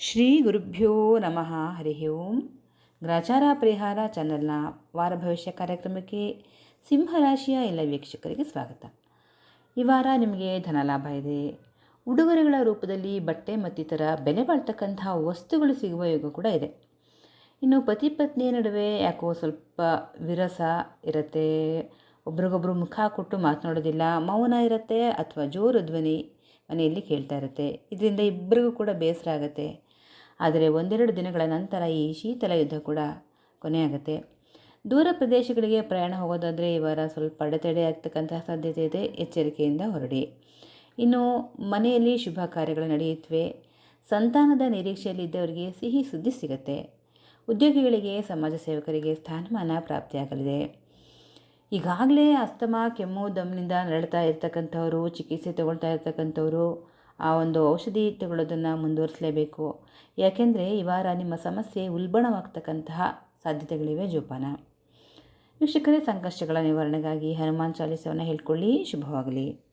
ಶ್ರೀ ಗುರುಭ್ಯೋ ನಮಃ, ಹರಿ ಓಂ. ಗ್ರಾಚಾರ ಪರಿಹಾರ ಚಾನಲ್ನ ವಾರ ಭವಿಷ್ಯ ಕಾರ್ಯಕ್ರಮಕ್ಕೆ ಸಿಂಹರಾಶಿಯ ಎಲ್ಲ ವೀಕ್ಷಕರಿಗೆ ಸ್ವಾಗತ. ಈ ವಾರ ನಿಮಗೆ ಧನಲಾಭ ಇದೆ. ಉಡುಗೊರೆಗಳ ರೂಪದಲ್ಲಿ ಬಟ್ಟೆ ಮತ್ತಿತರ ಬೆಲೆ ಬಾಳ್ತಕ್ಕಂತಹ ವಸ್ತುಗಳು ಸಿಗುವ ಯೋಗ ಕೂಡ ಇದೆ. ಇನ್ನು ಪತಿ ಪತ್ನಿಯ ನಡುವೆ ಯಾಕೋ ಸ್ವಲ್ಪ ವಿರಸ ಇರುತ್ತೆ. ಒಬ್ರಿಗೊಬ್ರು ಮುಖ ಕೊಟ್ಟು ಮಾತನಾಡೋದಿಲ್ಲ, ಮೌನ ಇರುತ್ತೆ ಅಥವಾ ಜೋರು ಧ್ವನಿ ಮನೆಯಲ್ಲಿ ಕೇಳ್ತಾ ಇರುತ್ತೆ. ಇದರಿಂದ ಇಬ್ಬರಿಗೂ ಕೂಡ ಬೇಸರ ಆಗುತ್ತೆ. ಆದರೆ ಒಂದೆರಡು ದಿನಗಳ ನಂತರ ಈ ಶೀತಲ ಯುದ್ಧ ಕೂಡ ಕೊನೆಯಾಗುತ್ತೆ. ದೂರ ಪ್ರದೇಶಗಳಿಗೆ ಪ್ರಯಾಣ ಹೋಗೋದಾದರೆ ಈ ವಾರ ಸ್ವಲ್ಪ ಅಡೆತಡೆ ಆಗ್ತಕ್ಕಂತಹ ಸಾಧ್ಯತೆ ಇದೆ. ಎಚ್ಚರಿಕೆಯಿಂದ ಹೊರಡಿ. ಇನ್ನು ಮನೆಯಲ್ಲಿ ಶುಭ ಕಾರ್ಯಗಳು ನಡೆಯುತ್ತವೆ. ಸಂತಾನದ ನಿರೀಕ್ಷೆಯಲ್ಲಿದ್ದವರಿಗೆ ಸಿಹಿ ಸುದ್ದಿ ಸಿಗುತ್ತೆ. ಉದ್ಯೋಗಿಗಳಿಗೆ, ಸಮಾಜ ಸೇವಕರಿಗೆ ಸ್ಥಾನಮಾನ ಪ್ರಾಪ್ತಿಯಾಗಲಿದೆ. ಈಗಾಗಲೇ ಅಸ್ತಮಾ, ಕೆಮ್ಮು, ದಮ್ನಿಂದ ನರಳ್ತಾ ಇರ್ತಕ್ಕಂಥವರು, ಚಿಕಿತ್ಸೆ ತಗೊಳ್ತಾ ಇರ್ತಕ್ಕಂಥವರು ಆ ಒಂದು ಔಷಧಿ ತಗೊಳ್ಳೋದನ್ನು ಮುಂದುವರಿಸಲೇಬೇಕು. ಯಾಕೆಂದರೆ ಈ ವಾರ ನಿಮ್ಮ ಸಮಸ್ಯೆ ಉಲ್ಬಣವಾಗ್ತಕ್ಕಂತಹ ಸಾಧ್ಯತೆಗಳಿವೆ ಜೋಪಾನ. ವೀಕ್ಷಕರೇ, ಸಂಕಷ್ಟಗಳ ನಿವಾರಣೆಗಾಗಿ ಹನುಮಾನ್ ಚಾಲೀಸವನ್ನು ಹೇಳ್ಕೊಳ್ಳಿ. ಶುಭವಾಗಲಿ.